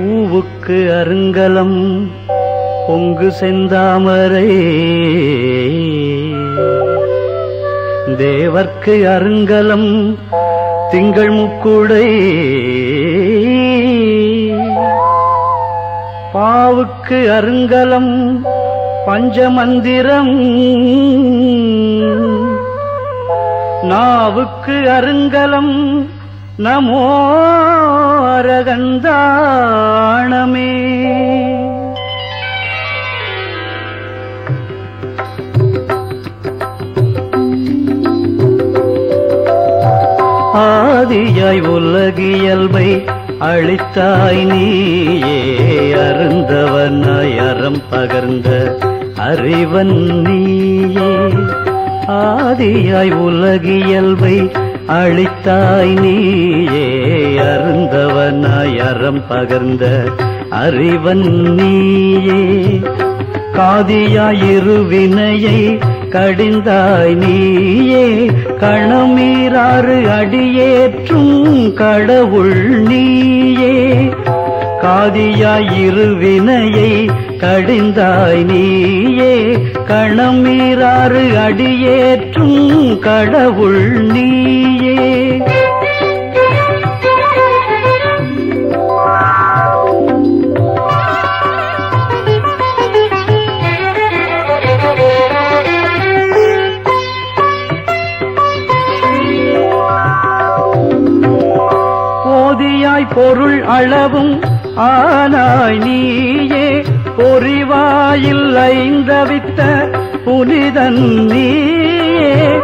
பூவுக்கு அருங்கலம் பொங்கு செந்தாமரை. தேவர்க்கு அருங்கலம் திங்கள் முக்குடை. பாவுக்கு அருங்கலம் பஞ்சமந்திரம். நாவுக்கு அருங்கலம் நமோரகந்தாணமே ஆதியாய் உலகியல்பை அழித்தாய் நீயே அருந்தவனாய் அறம் பகர்ந்த அறிவன் நீயே. ஆதியாய் உலகியல்பை அழித்தாய் நீயே அருந்தவனாய் அறம் பகர்ந்த அறிவன் நீயே. காதியாயிரு வினையை கடிந்தாய் நீயே கணமீராறு அடியேற்றும் கடவுள் நீயே. காதியாயிரு வினையை கடிந்தாய் நீயே கணமீராறு அடியேற்றும் கடவுள் நீயே. பொருள் அளவும் ஆனாய் நீயே பொறிவாயில் ஐந்தவித்த புனிதன் நீயே.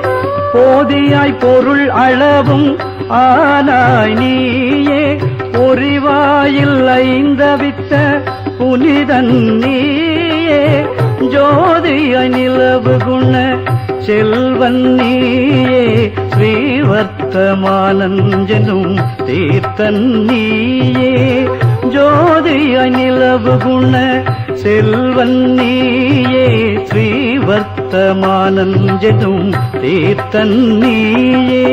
போதியாய் பொருள் அளவும் ஆனாய் நீயே பொறிவாயில் ஐந்தவித்த புனிதன் நீயே. ஜோதிய நிலவு குண செல்வன் நீயே. ஸ்ரீவர்த்தமானஞ்சனும் தீர்த்தன் நீயே. ஜோதிய நிலவு குண செல்வன் நீயே ஸ்ரீவர்த்தமானஞ்சனும் தீர்த்தன் நீயே.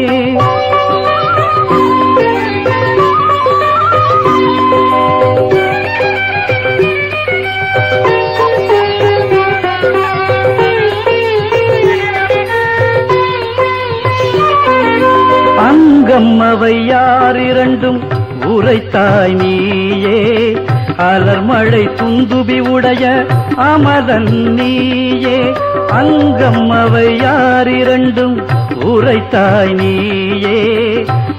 அங்கம் அவை யார் இரண்டும்? உரைத்தாய் நீயே. அலர்மழை துந்துபி உடைய அமதன் நீயே. அங்கம் அவை யார் இரண்டும் உரைத்தாய் நீயே.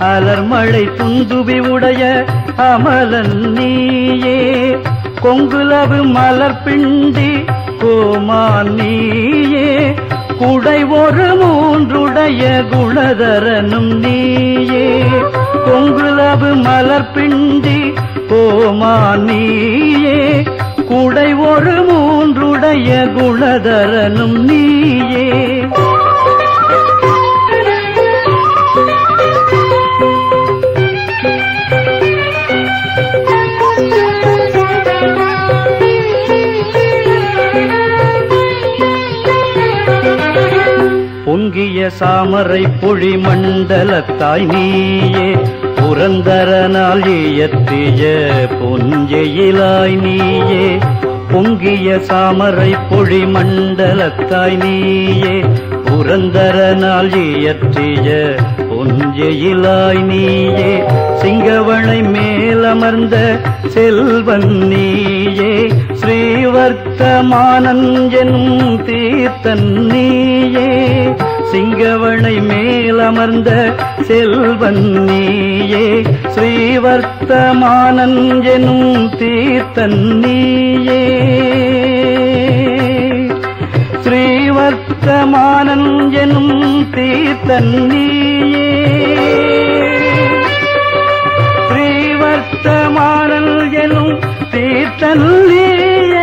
அலர்மழை துந்துபி உடைய அமலன் நீயே. கொங்குலவு மலர் பிண்டி கோமான் நீயே. குடை ஒரு மூன்றுடைய குணதரனும் நீயே. கொங்குலவு மலர் பிண்டி கோமா நீயே. குடை ஒரு மூன்றுடைய குணதரனும் நீயே. பொங்கிய சாமரை பொழி மண்டலத்தாய் நீயே. புரந்தரனால் இயற்றிய பொஞ்செயிலாய் நீயே. பொங்கிய சாமரை பொழி மண்டலத்தாய் நீயே. புரந்தரனால் இயற்றிய பொஞ்செயிலாய் நீயே. சிங்கவனை மேலமர்ந்த செல்வன் நீயே. ஸ்ரீவர்த்தமானஞ்சனும் தீர்த்தன் நீயே. சிங்கவனை மேலமர்ந்த செல்வன் நீயே ஸ்ரீவர்த்தமானஞ்சனும் தீர்த்தன் நீயே. ஸ்ரீவர்த்தமானஞ்சனும் தீர்த்தன் நீயே. ஸ்ரீவர்த்தமானல் எனும் தீர்த்தன் நீயே.